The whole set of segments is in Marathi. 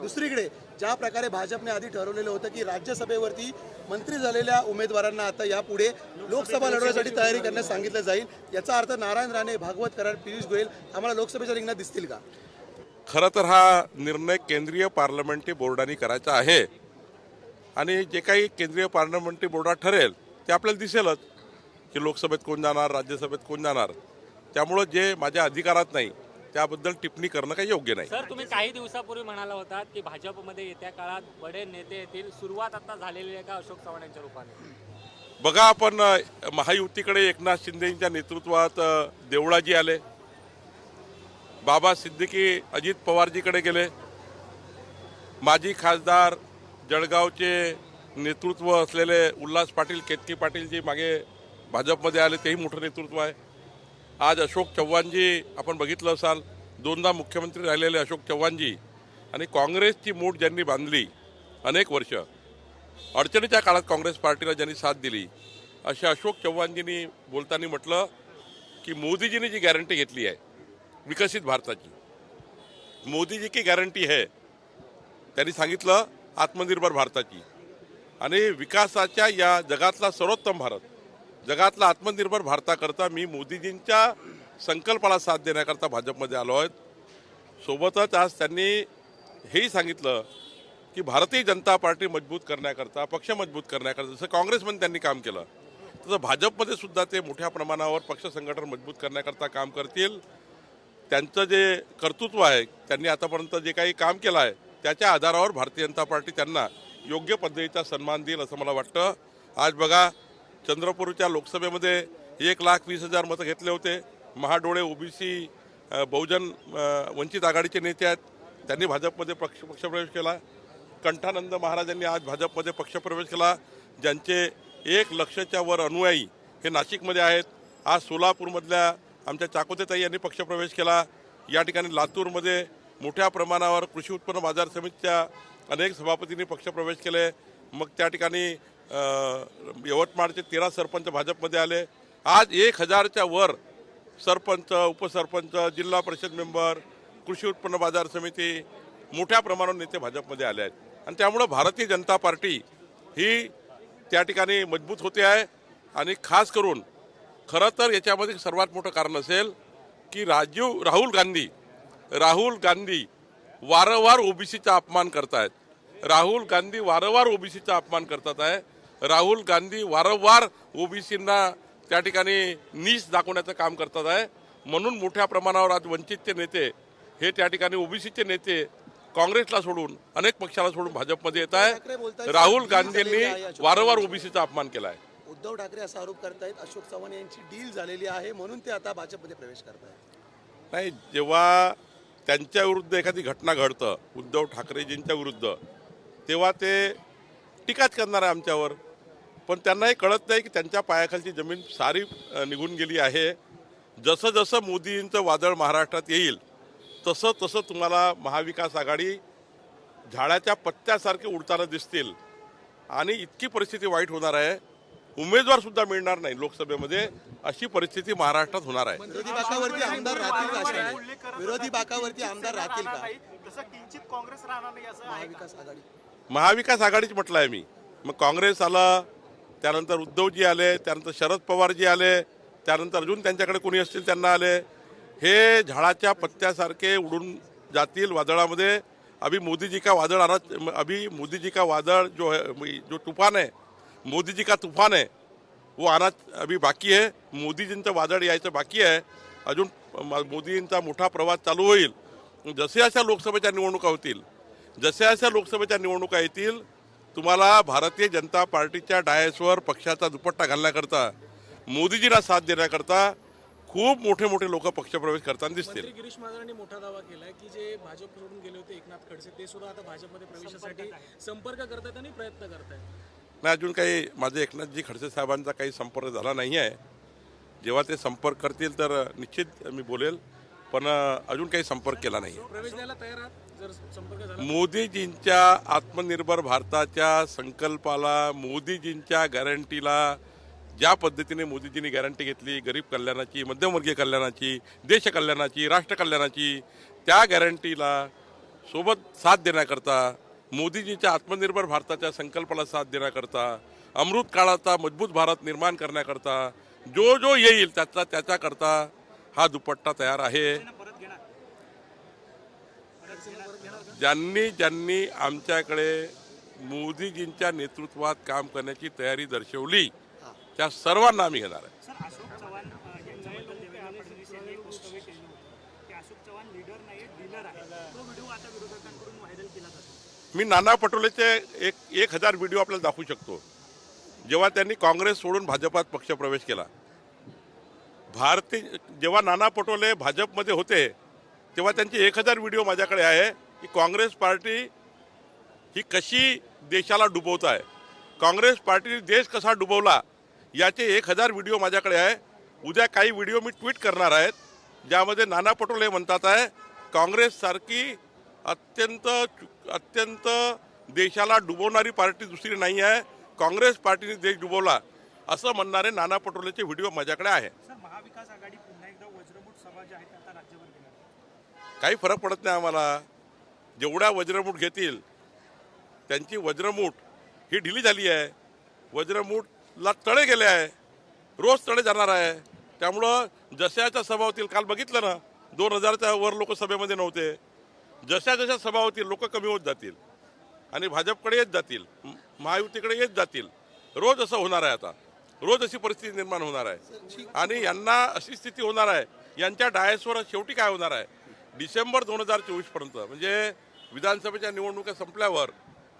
दुसरीकडे ज्या प्रकारे भाजपने आधी ठरवलेलं होतं की राज्यसभेवरती मंत्री झालेल्या उमेदवारांना आता यापुढे लोकसभा लढवण्यासाठी तयारी करण्यास सांगितलं जाईल. याचा अर्थ नारायण राणे भागवत कराड पियुष गोयल आम्हाला लोकसभेच्या रिंगणात दिसतील का? खरं तर हा निर्णय केंद्रीय पार्लमेंटरी बोर्डाने करायचा आहे. आणि जे काही केंद्रीय पार्लमेंटरी बोर्डात ठरेल ते आपल्याला दिसेलच की लोकसभेत कोण जाणार राज्यसभेत कोण जाणार. त्यामुळं जे माझ्या अधिकारात नाही त्याबद्दल टिप्पणी करणं काही योग्य नाही. सर तुम्ही काही दिवसापूर्वी म्हणाला होतात की भाजपमध्ये येत्या काळात बडे नेते येतील. सुरुवात आता झालेली आहे का अशोक चव्हाण यांच्या रूपाने? बघा आपण अ, महायुतीकडे एकनाथ शिंदेच्या नेतृत्वात अ, देवळाजी आले. बाबा सिद्दीकी अजित पवारजीकडे गेले. माजी खासदार जळगावचे नेतृत्व असलेले उल्हास पाटील केतकी पाटील जे मागे भाजपमध्ये आले तेही मोठं नेतृत्व आहे. आज अशोक चव्हाणजी आपण बघितलं असाल दोनदा मुख्यमंत्री राहिलेले अशोक चव्हाणजी आणि काँग्रेसची मूठ ज्यांनी बांधली अनेक वर्ष अडचणीच्या काळात काँग्रेस पार्टीला ज्यांनी साथ दिली अशा अशोक चव्हाणजींनी बोलताना म्हटलं की मोदीजींनी जी गॅरंटी घेतली आहे विकसित भारताची मोदीजी की गॅरंटी आहे त्यांनी सांगितलं आत्मनिर्भर भारताची आणि विकासाच्या या जगातला सर्वोत्तम भारत. जगातला आत्मनिर्भर भारताकरता मी मोदीजींच्या संकल्पाला साथ देण्याकरता भाजपमध्ये आलो आहे सोबतच आज त्यांनी हेही सांगितलं की भारतीय जनता पार्टी मजबूत करण्याकरता पक्ष मजबूत करण्याकरता जसं काँग्रेसमध्ये त्यांनी काम केलं तसं भाजपमध्ये सुद्धा ते मोठ्या प्रमाणावर पक्ष संघटन मजबूत करण्याकरता काम करतील. त्यांचं जे कर्तृत्व आहे त्यांनी आतापर्यंत जे काही काम केलं आहे त्याच्या आधारावर भारतीय जनता पार्टी त्यांना योग्य पद्धतीचा सन्मान देईल असं मला वाटतं. आज बघा चंद्रपूरच्या लोकसभेमध्ये एक लाख वीस हजार मतं घेतले होते. महाडोळे ओबीसी बहुजन वंचित आघाडीचे नेते आहेत. त्यांनी भाजपमध्ये पक्ष पक्षप्रवेश केला. कंठानंद महाराजांनी आज भाजपमध्ये पक्षप्रवेश केला. ज्यांचे एक लक्षच्या वर अनुयायी हे नाशिकमध्ये आहेत. आज सोलापूरमधल्या आमच्या चाकोतेताई यांनी पक्षप्रवेश केला. या ठिकाणी लातूरमध्ये मोठ्या प्रमाणावर कृषी उत्पन्न बाजार समितीच्या अनेक सभापतींनी पक्षप्रवेश केले. मग त्या ठिकाणी यवतमाळचे तेरा सरपंच भाजपमध्ये आले. आज एक हजारच्या वर सरपंच उपसरपंच जिल्हा परिषद मेंबर कृषी उत्पन्न बाजार समिती मोठ्या प्रमाणावर नेते भाजपमध्ये आले आहेत. आणि त्यामुळं भारतीय जनता पार्टी ही त्या ठिकाणी मजबूत होते आहे. आणि खास करून खरं तर याच्यामध्ये सर्वात मोठं कारण असेल की राजीव राहुल गांधी राहुल गांधी वारंवार ओबीसीचा अपमान करतायत. राहुल गांधी वारंवार ओबीसीचा अपमान करतात आहे. राहुल गांधी वारंवार ओबीसींना त्या ठिकाणी नीच दाखवण्याचं काम करतात आहे. म्हणून मोठ्या प्रमाणावर आज वंचितचे नेते हे त्या ठिकाणी ओबीसीचे नेते काँग्रेसला सोडून अनेक पक्षाला सोडून भाजपमध्ये येत आहे. राहुल गांधींनी वारंवार. ओबीसीचा अपमान केला आहे उद्धव ठाकरे असा आरोप करतायत अशोक चव्हाण यांची डील झालेली आहे म्हणून ते आता भाजपमध्ये प्रवेश करतायत. नाही जेव्हा त्यांच्या विरुद्ध एखादी घटना घडतं उद्धव ठाकरेजींच्या विरुद्ध तेव्हा ते टीकाच करणार आहे आमच्यावर. पण त्यांना हे कळत नाही की त्यांच्या पायाखालची जमीन सारी निघून गेली आहे. जसं जसं मोदींचं वादळ महाराष्ट्रात येईल तसं तसं तुम्हाला महाविकास आघाडी झाडाच्या पत्त्यासारखे उडताना दिसतील. आणि इतकी परिस्थिती वाईट होणार आहे. उमेदवार सुद्धा मिळणार नाही लोकसभेमध्ये. अशी परिस्थिती महाराष्ट्रात होणार आहे. विरोधी बाकावरती आमदार राहतील का विरोधी बाकावरती आमदार राहतील का? तसं किंचित काँग्रेस राहणार नाही असं महाविकास आघाडी. महाविकास आघाडीच म्हटलं आहे मी. मग काँग्रेस आलं त्यानंतर उद्धवजी आले त्यानंतर शरद पवारजी आले त्यानंतर अजून त्यांच्याकडे कोणी असतील त्यांना आले. हे झाडाच्या पत्त्यासारखे उडून जातील वादळामध्ये. अभी मोदीजी का वादळ आना अभी मोदीजी का वादळ जो है जो तूफान है मोदीजी का तूफान है वो आना अभी बाकी है मोदीजींचं वादळ यायचं बाकी आहे. अजून मोदींचा मोठा प्रवास चालू होईल. जसे अशा लोकसभेच्या निवडणुका होतील जसे अशा लोकसभेच्या निवडणुका येतील तुम्हाला भारतीय जनता पार्टीच्या डायसवर पक्षाचा दुपट्टा घालण्याकरता मोदीजीला साथ देण्याकरता खूप मोठे मोठे लोक पक्षप्रवेश करताना दिसतील. गिरीश महाजनांनी मोठा दावा केलाय की जे भाजप सोडून गेले होते एकनाथ खडसे ते सुद्धा आता भाजपमध्ये प्रवेशासाठी संपर्क करतायत आणि प्रयत्न करतायत. नाही अजून काही माझे एकनाथजी खडसे साहेबांचा काही संपर्क झाला नाही आहे. जेव्हा ते संपर्क करतील तर निश्चित मी बोलेल पण अजून काही संपर्क केला नाही प्रवेश द्यायला तयार आहात? मोदीजींच्या आत्मनिर्भर भारताच्या संकल्पाला मोदीजींच्या गॅरंटीला ज्या पद्धतीने मोदीजींनी गॅरंटी घेतली गरीब कल्याणाची मध्यमवर्गीय कल्याणाची देश कल्याणाची राष्ट्र कल्याणाची त्या गॅरंटीला सोबत साथ देण्याकरता मोदीजींच्या आत्मनिर्भर भारताच्या संकल्पाला साथ देण्याकरता अमृत काळाचा मजबूत भारत निर्माण करण्याकरता जो जो येईल त्याचा त्याच्याकरता हा दुपट्टा तयार आहे. ज्यांनी ज्यांनी आमच्याकडे मोदीजींच्या नेतृत्वात काम करण्याची तयारी दर्शवली त्या सर्वांना आम्ही घेणार आहे. मी नाना पटोलेचे एक एक हजार व्हिडिओ आपल्याला दाखवू शकतो. जेव्हा त्यांनी काँग्रेस सोडून भाजपात पक्षप्रवेश केला भारतीय जेव्हा नाना पटोले भाजपमध्ये होते तेव्हा त्यांचे एक हजार व्हिडिओ माझ्याकडे आहे. की काँग्रेस पार्टी ही कशी देशाला डुबवत आहे? काँग्रेस पार्टीने देश कसा डुबवला याचे एक हजार व्हिडिओ माझ्याकडे आहे. उद्या काही व्हिडिओ मी ट्विट करणार आहेत ज्यामध्ये नाना पटोले म्हणतात आहे काँग्रेससारखी अत्यंत अत्यंत देशाला डुबवणारी पार्टी दुसरी नाही आहे. काँग्रेस पार्टीने देश डुबवला असं म्हणणारे नाना पटोलेचे व्हिडिओ माझ्याकडे आहे. काही फरक पडत नाही आम्हाला. जेवढ्या वज्रमूठ घेतील त्यांची वज्रमूठ ही ढिली झाली आहे. वज्रमूठला तळे गेले आहे. रोज तळे जाणार आहे. त्यामुळं जशाच्या सभा होतील काल बघितलं ना दोन हजारच्या वर लोक सभेमध्ये नव्हते. जशा जशा सभा होतील लोक कमी होत जातील आणि भाजपकडे येत जातील महायुतीकडे येत जातील रोज असं होणार आहे आता. रोज अशी परिस्थिती निर्माण होणार आहे. आणि यांना अशी स्थिती होणार आहे. यांच्या डायसवर शेवटी काय होणार आहे? डिसेंबर दोन हजार चोवीसपर्यंत म्हणजे विधानसभेच्या निवडणुका संपल्यावर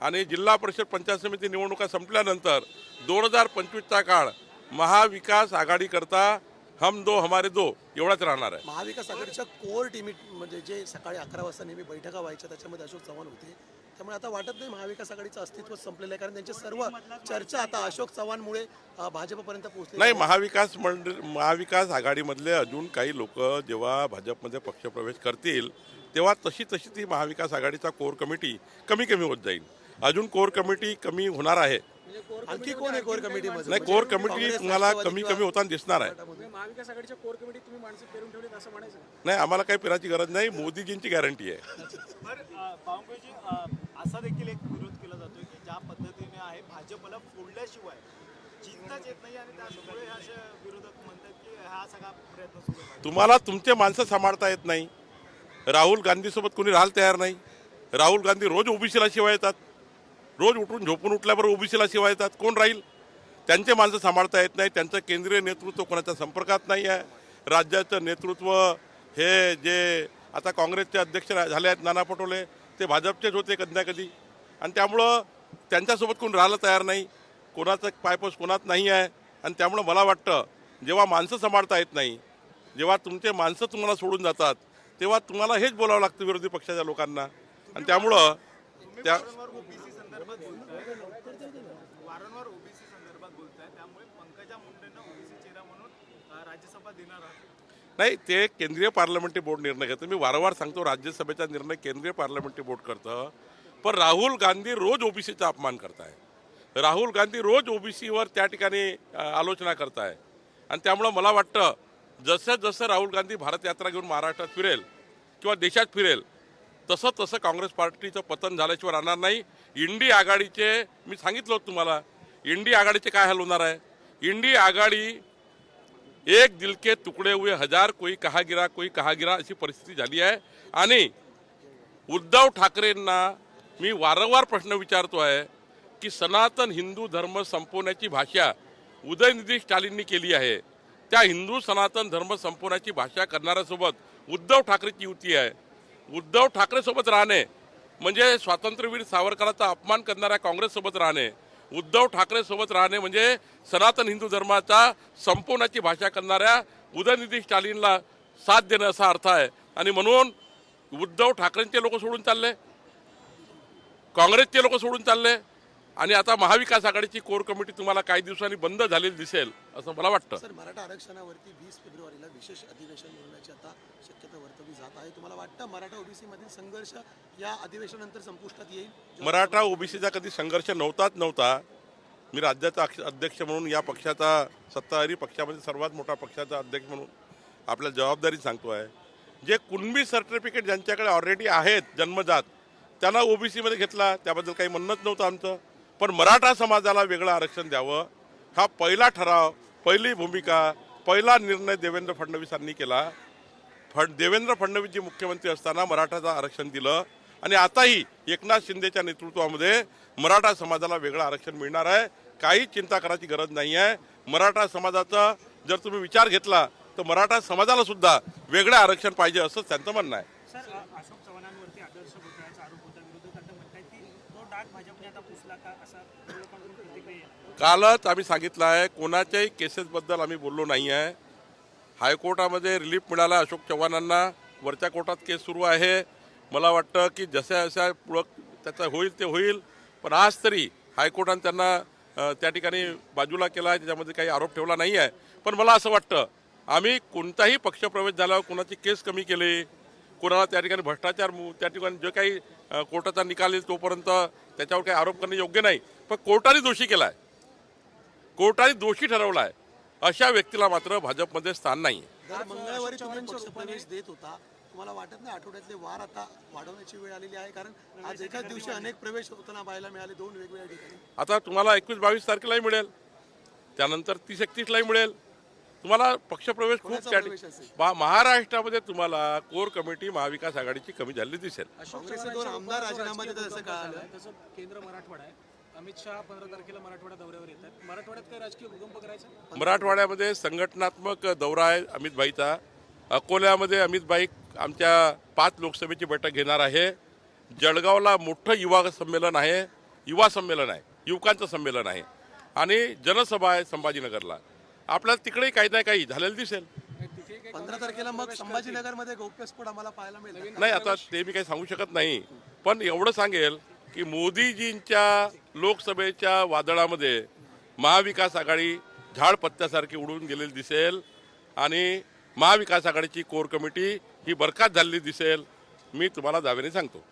आणि जिल्हा परिषद पंचायत समिती निवडणुका संपल्यानंतर दोन हजार पंचवीसचा काळ महाविकास आघाडीकरता हम दो हमारे दो एवढाच राहणार आहे. महाविकास आघाडीच्या कोर टीमी म्हणजे जे सकाळी अकरा वाजता नेहमी बैठका व्हायच्या त्याच्यामध्ये अशोक चव्हाण होते. त्यामुळे आता वाटत नाही महाविकास आघाडीचं अस्तित्व संपलेलं आहे कारण त्यांची सर्व चर्चा आता अशोक चव्हाणमुळे भाजपपर्यंत पोहोचली नाही महाविकास मंडळ महाविकास आघाडीमधले अजून काही लोक जेव्हा भाजपमध्ये पक्षप्रवेश करतील तेव्हा तशी तशी ती महाविकास आघाडीचा कोर कमिटी कमी कमी होत जाईल. अजून कोर कमिटी कमी होणार आहे. आणखी कोण आहे कोर कमिटीमध्ये नाही कोर म्हणजे कमिटी तुम्हाला कमी कमी होताना दिसणार आहे. म्हणजे महाविकास आघाडीच्या कोर कमिटीत तुम्ही माणसं पेरून ठेवलीत असं म्हणायचं का? नाही आम्हाला काही पेराची गरज नाही. मोदीजींची गॅरंटी आहे. असा देखील एक विरोध केला जातोय की ज्या पद्धतीने आहे भाजपला फोडल्याशिवाय जिंकताच येत नाही आणि त्यामुळे असे विरोधक म्हणतात की हा सगळा प्रयत्न सुरू आहे. तुम्हाला तुमचे माणसं सांभाळता येत नाही. राहुल गांधीसोबत कोणी राहायला तयार नाही. राहुल गांधी रोज ओबीसीला शिवाय येतात. रोज उठून झोपून उठल्याबरोबर ओबीसीला शिवाय येतात. कोण राहील? त्यांचे माणसं सांभाळता येत नाही. त्यांचं केंद्रीय नेतृत्व कोणाच्या संपर्कात नाही आहे. राज्याचं नेतृत्व हे जे आता काँग्रेसचे अध्यक्ष झाले आहेत नाना पटोले ते भाजपचेच होते कधी ना कधी. आणि त्यामुळं त्यांच्यासोबत कोण राहायला तयार नाही. कोणाचं पायपोस कोणात नाही आहे. आणि त्यामुळं मला वाटतं जेव्हा माणसं सांभाळता येत नाही जेव्हा तुमचे माणसं तुम्हाला सोडून जातात तेव्हा तुम्हाला हेच बोलावं लागतं विरोधी पक्षाच्या लोकांना. आणि त्यामुळं त्या नाही ते केंद्रीय पार्लमेंटरी बोर्ड निर्णय घेतं. मी वारंवार सांगतो राज्यसभेचा निर्णय केंद्रीय पार्लमेंटरी बोर्ड करतं. पण राहुल गांधी रोज ओबीसीचा अपमान करताय. राहुल गांधी रोज ओबीसीवर त्या ठिकाणी आलोचना करताय. आणि त्यामुळं मला वाटतं जसं जसं राहुल गांधी भारत यात्रा घेऊन महाराष्ट्रात फिरेल किंवा देशात फिरेल तसं तसं काँग्रेस पार्टीचं पतन झाल्याशिवाय राहणार नाही. इंडी आघाडीचे मी सांगितलं होतं तुम्हाला इंडी आघाडीचे काय हाल होणार आहे? इंडी आघाडी एक दिल के तुकडे हुए हजार कोई कहा गिरा कोई कहा गिरा अशी परिस्थिती झाली आहे. आणि उद्धव ठाकरेंना मी वारंवार प्रश्न विचारतो आहे की सनातन हिंदू धर्म संपवण्याची भाषा उदयनिधी स्टालिननी केली आहे. त्या हिंदू सनातन धर्म संपवण्याची भाषा करणाऱ्यासोबत उद्धव ठाकरेची युती आहे. उद्धव ठाकरेसोबत राहणे म्हणजे स्वातंत्र्यवीर सावरकरांचा अपमान करणाऱ्या काँग्रेससोबत राहणे. उद्धव ठाकरेसोबत राहणे म्हणजे सनातन हिंदू धर्माचा संपवण्याची भाषा करणाऱ्या उदयनिधी स्टालिनला साथ देणं असा अर्थ आहे. आणि म्हणून उद्धव ठाकरेंचे लोक सोडून चालले. काँग्रेसचे लोक सोडून चालले. आणि आता महाविकास आघाडीची कोर कमिटी तुम्हाला काही दिवसांनी बंद झालेली दिसेल असं मला वाटतं. सर मराठा आरक्षणावरती वीस फेब्रुवारीला विशेष अधिवेशन बोलण्याची आता शक्यता वर्तवली जात आहे. तुम्हाला वाटतं मराठा ओबीसी मधील संघर्ष या अधिवेशनानंतर संपुष्टात येईल? मराठा ओबीसीचा कधी संघर्ष नव्हताच नव्हता. मी राज्याचा अध्यक्ष म्हणून या पक्षाचा सत्ताधारी पक्षामध्ये सर्वात मोठा पक्षाचा अध्यक्ष म्हणून आपल्या जबाबदारी सांगतो आहे जे कुणबी सर्टिफिकेट ज्यांच्याकडे ऑलरेडी आहेत जन्मजात त्यांना ओबीसीमध्ये घेतला. त्याबद्दल काही म्हणणंच नव्हतं आमचं. पण मराठा समाजाला वेगळं आरक्षण द्यावं हा पहिला ठराव पहिली भूमिका पहिला निर्णय देवेंद्र फडणवीसांनी केला. फड देवेंद्र फडणवीस जी मुख्यमंत्री असताना मराठाचं आरक्षण दिलं आणि आताही एकनाथ शिंदेच्या नेतृत्वामध्ये मराठा समाजाला वेगळं आरक्षण मिळणार आहे. काही चिंता करायची गरज नाही आहे. मराठा समाजाचा जर तुम्ही विचार घेतला तर मराठा समाजाला सुद्धा वेगळं आरक्षण पाहिजे असंच त्यांचं म्हणणं आहे. कालच आम्ही सांगितलं आहे कोणाच्याही केसेसबद्दल आम्ही बोललो नाही आहे. हायकोर्टामध्ये रिलीफ मिळाला अशोक चव्हाणांना. वरच्या कोर्टात केस सुरू आहे. मला वाटतं की जशा जशा पुढं त्याचं होईल ते होईल. पण आज तरी हायकोर्टाने त्यांना त्या ठिकाणी बाजूला केला आहे त्याच्यामध्ये काही आरोप ठेवला नाही आहे. पण मला असं वाटतं आम्ही कोणताही पक्षप्रवेश झाल्यावर कोणाची केस कमी केली कोणाला त्या ठिकाणी भ्रष्टाचार मु- त्या ठिकाणी जे काही कोर्टाचा निकाल येईल तोपर्यंत त्याच्यावर काही आरोप करणे योग्य नाही. पण कोर्टाने दोषी केला आहे कोर्टाने दोषी ठरवला आहे अशा व्यक्तीला मात्र भाजपमध्ये स्थान नाही दर मंगळवारी तुम्ही पक्षप्रवेश देत होता. तुम्हाला वाटत नाही आठवड्यातले वार आता वाढवण्याची वेळ आलेली आहे? कारण आज एकाच दिवशी अनेक प्रवेश होताना पाहायला मिळाले दोन वेगवेगळ्या ठिकाणी. आता तुम्हाला एकवीस बावीस तारखेलाही मिळेल. त्यानंतर तीस एकतीसलाही मिळेल. तुम्हाला पक्षप्रवेश खूप त्या महाराष्ट्रामध्ये तुम्हाला कोर कमिटी महाविकास आघाडीची कमी झालेली दिसेल. केंद्र मराठवाडा आहे. अमित शहा पंधरा तारखेला मराठवाडा दौऱ्यावर येत आहेत. मराठवाड्यात काय राजकीय भूकंप करायचा? मराठवाड्यामध्ये संघटनात्मक दौरा आहे अमित भाईचा. अकोल्यामध्ये अमित भाई आमच्या पाच लोकसभेची बैठक घेणार आहे. जळगावला मोठं युवा संमेलन आहे. युवा संमेलन आहे. युवकांचं संमेलन आहे. आणि जनसभा आहे संभाजीनगरला. आपल्याला तिकडेही काही ना काही झालेलं दिसेल. पंधरा तारखेला मग संभाजीनगरमध्ये गौप्यस्फोट आम्हाला पाहायला मिळेल नाही आता ते मी काही सांगू शकत नाही पण एवढं सांगेल की मोदीजींच्या लोकसभेच्या वादळामध्ये महाविकास आघाडी झाडपत्त्यासारखी उडून गेलेली दिसेल आणि महाविकास आघाडीची कोर कमिटी ही बरखास्त झालेली दिसेल. मी तुम्हाला दाव्याने सांगतो.